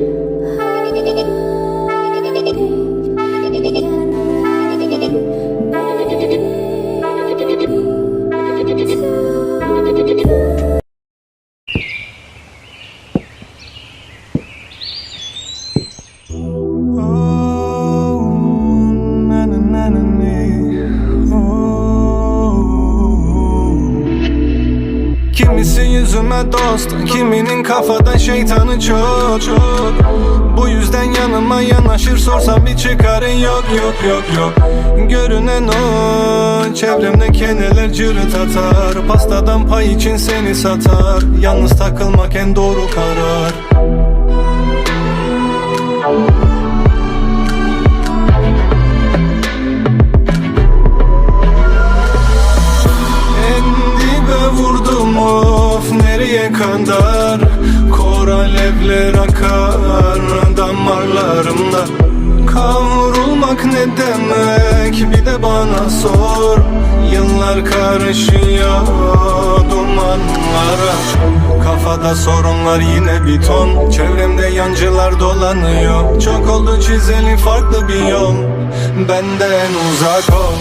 Ah. Kimisi yüzüme dost Kiminin kafada şeytanı çok çok. Bu yüzden yanıma yanaşır sorsam bir çıkarın yok yok yok yok. Görünen o Çevremde keneler cırıt atar. Pastadan pay için seni satar. Yalnız takılmak en doğru karar nereye kadar Kor alevler akar damarlarımda. Kavrulmak ne demek bir de bana sor. Yıllar karışıyor dumanlara. Kafada sorunlar yine bir ton. Çevremde yancılar dolanıyor. Çok oldu çizeli farklı bir yol. Benden uzak ol